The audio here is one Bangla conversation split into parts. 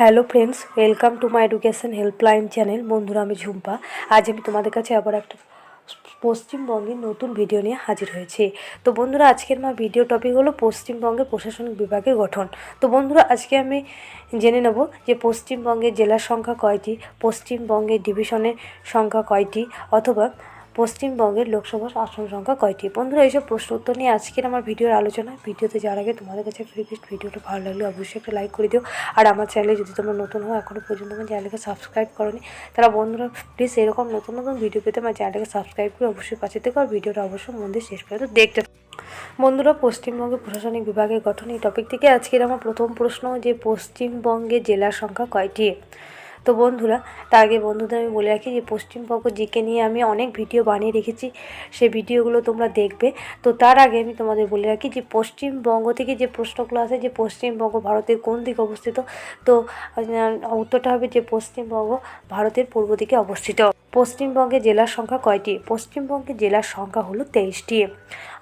Hello friends welcome to my education helpline channel বন্ধুরা আমি ঝুম্পা আজ আমি তোমাদের কাছে আবার একটা পশ্চিমবঙ্গের নতুন ভিডিও নিয়ে হাজির হয়েছি। তো বন্ধুরা, আজকের আমার ভিডিও টপিক হলো পশ্চিমবঙ্গের প্রশাসনিক বিভাগের গঠন। তো বন্ধুরা, আজকে আমি জেনে নেব যে পশ্চিমবঙ্গের জেলার সংখ্যা কয়টি, পশ্চিমবঙ্গের ডিভিশনের সংখ্যা কয়টি, অথবা পশ্চিমবঙ্গের লোকসভা আসন সংখ্যা কয়টি? বন্ধুরা, এইসব প্রশ্ন উত্তর নিয়ে আজকের আমার ভিডিওর আলোচনা। ভিডিওতে যাওয়ার আগে তোমাদের কাছে রিকোয়েস্ট ভিডিওটা ভালো লাগলে অবশ্যই একটা লাইক করে দিও। আর আমার চ্যানেলে যদি তোমরা নতুন হও এখনও পর্যন্ত আমার চ্যানেলকে সাবস্ক্রাইব করনি তারা বন্ধুরা প্লিজ এরকম নতুন নতুন ভিডিও পেতে আমার চ্যানেলকে সাবস্ক্রাইব করে অবশ্যই পাশে থেকে আর ভিডিওটা অবশ্যই মন দিয়ে শেষ পর্যন্ত দেখতে বন্ধুরা, পশ্চিমবঙ্গের প্রশাসনিক বিভাগের গঠন এই টপিক থেকে আজকের আমার প্রথম প্রশ্ন, যে পশ্চিমবঙ্গের জেলার সংখ্যা কয়টি? তো বন্ধুরা, তার আগে বন্ধুদের আমি বলে রাখি যে, পশ্চিমবঙ্গ জিকে নিয়ে আমি অনেক ভিডিও বানিয়ে রেখেছি। সেই ভিডিওগুলো তোমরা দেখবে। তো তার আগে আমি তোমাদের বলে রাখি যে, পশ্চিমবঙ্গ থেকে যে প্রশ্নগুলো আসে যে, পশ্চিমবঙ্গ ভারতের কোন দিকে অবস্থিত? তো উত্তরটা হবে যে, পশ্চিমবঙ্গ ভারতের পূর্ব দিকে অবস্থিত। পশ্চিমবঙ্গে জেলার সংখ্যা কয়টি? পশ্চিমবঙ্গে জেলার সংখ্যা হলো তেইশটি।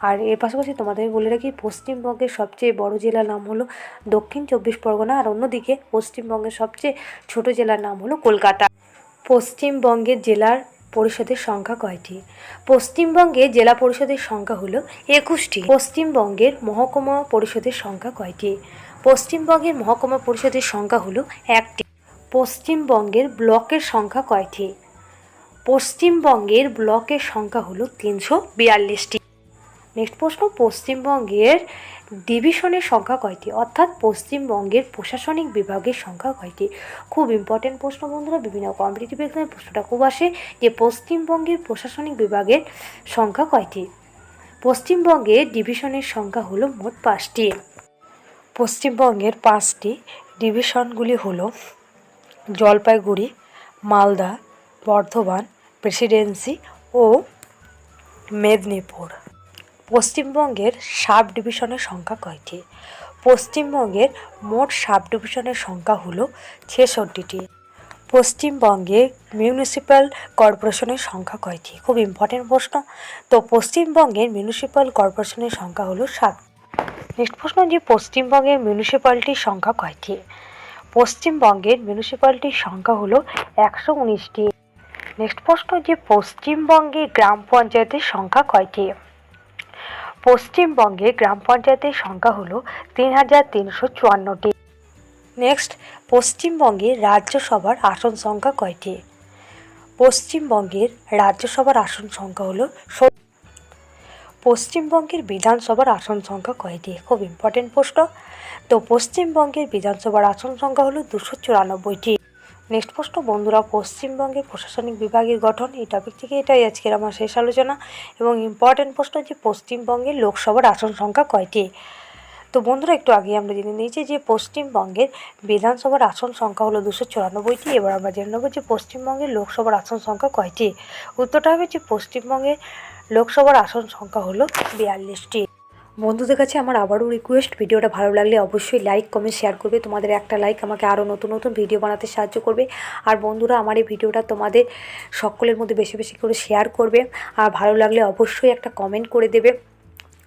আর এর পাশাপাশি তোমাদের বলে রাখি, পশ্চিমবঙ্গের সবচেয়ে বড় জেলার নাম হলো দক্ষিণ চব্বিশ পরগনা। আর অন্যদিকে পশ্চিমবঙ্গের সবচেয়ে ছোট জেলার নাম হলো কলকাতা। পশ্চিমবঙ্গের জেলার পরিষদের সংখ্যা কয়টি? পশ্চিমবঙ্গে জেলা পরিষদের সংখ্যা হলো একুশটি। পশ্চিমবঙ্গের মহকুমা পরিষদের সংখ্যা কয়টি? পশ্চিমবঙ্গের মহকুমা পরিষদের সংখ্যা হলো একটি। পশ্চিমবঙ্গের ব্লকের সংখ্যা কয়টি? পশ্চিমবঙ্গের ব্লকের সংখ্যা হলো তিনশো বিয়াল্লিশটি। নেক্সট প্রশ্ন, পশ্চিমবঙ্গের ডিভিশনের সংখ্যা কয়টি? অর্থাৎ পশ্চিমবঙ্গের প্রশাসনিক বিভাগের সংখ্যা কয়টি? খুব ইম্পর্টেন্ট প্রশ্ন বন্ধুরা, বিভিন্ন কম্পিটিটিভ এক্সামে প্রশ্নটা খুব আসে যে পশ্চিমবঙ্গের প্রশাসনিক বিভাগের সংখ্যা কয়টি? পশ্চিমবঙ্গের ডিভিশনের সংখ্যা হলো মোট পাঁচটি। পশ্চিমবঙ্গের পাঁচটি ডিভিশনগুলি হলো জলপাইগুড়ি, মালদা, বর্ধমান, প্রেসিডেন্সি ও মেদিনীপুর। পশ্চিমবঙ্গের সাব ডিভিশনের সংখ্যা কয়টি? পশ্চিমবঙ্গের মোট সাব ডিভিশনের সংখ্যা হলো ছেষট্টিটি। পশ্চিমবঙ্গে মিউনিসিপ্যাল কর্পোরেশনের সংখ্যা কয়টি? খুব ইম্পর্টেন্ট প্রশ্ন। তো পশ্চিমবঙ্গের মিউনিসিপ্যাল কর্পোরেশনের সংখ্যা হলো সাত। নেক্সট প্রশ্ন যে পশ্চিমবঙ্গের মিউনিসিপ্যালিটির সংখ্যা কয়টি? পশ্চিমবঙ্গের মিউনিসিপ্যালিটির সংখ্যা হলো একশো উনিশটি। নেক্সট প্রশ্ন যে পশ্চিমবঙ্গে গ্রাম পঞ্চায়েতের সংখ্যা কয়টি? পশ্চিমবঙ্গে গ্রাম পঞ্চায়েতের সংখ্যা হলো তিন হাজার তিনশো চুয়ান্নটি। নেক্সট পশ্চিমবঙ্গের রাজ্যসভার আসন সংখ্যা কয়টি? পশ্চিমবঙ্গের রাজ্যসভার আসন সংখ্যা হলো পশ্চিমবঙ্গের বিধানসভার আসন সংখ্যা কয়টি? খুব ইম্পর্টেন্ট প্রশ্ন। তো পশ্চিমবঙ্গের বিধানসভার আসন সংখ্যা হলো দুশো চুরানব্বইটি। নেক্সট প্রশ্ন, বন্ধুরা পশ্চিমবঙ্গের প্রশাসনিক বিভাগের গঠন, এই টপিক থেকে এটাই আজকের আমার শেষ আলোচনা এবং ইম্পর্টেন্ট প্রশ্ন যে পশ্চিমবঙ্গের লোকসভার আসন সংখ্যা কয়টি? তো বন্ধুরা, একটু আগে আমরা জেনে নিয়েছি যে পশ্চিমবঙ্গের বিধানসভার আসন সংখ্যা হলো দুশো চুরানব্বইটি, এবার আমরা জেনে নেব যে পশ্চিমবঙ্গের লোকসভার আসন সংখ্যা কয়টি? উত্তরটা হবে যে পশ্চিমবঙ্গের লোকসভার আসন সংখ্যা হলো বিয়াল্লিশটি। বন্ধুদের কাছে আমার আবারও রিকোয়েস্ট ভিডিওটা ভালো লাগলে অবশ্যই লাইক কমেন্ট শেয়ার করবে। তোমাদের একটা লাইক আমাকে আরও নতুন নতুন ভিডিও বানাতে সাহায্য করবে। আর বন্ধুরা, আমার এই ভিডিওটা তোমাদের সকলের মধ্যে বেশি বেশি করে শেয়ার করবে। আর ভালো লাগলে অবশ্যই একটা কমেন্ট করে দেবে।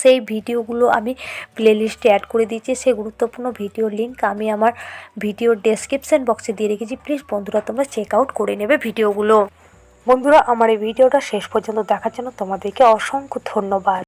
সেই ভিডিওগুলো আমি প্লেলিস্টে অ্যাড করে দিয়েছি। সেই গুরুত্বপূর্ণ ভিডিওর লিঙ্ক আমি আমার ভিডিওর ডেসক্রিপশান বক্সে দিয়ে রেখেছি। প্লিজ বন্ধুরা, তোমরা চেক আউট করে নেবে ভিডিওগুলো। বন্ধুরা, আমার এই ভিডিওটা শেষ পর্যন্ত দেখার জন্য তোমাদেরকে অসংখ্য ধন্যবাদ।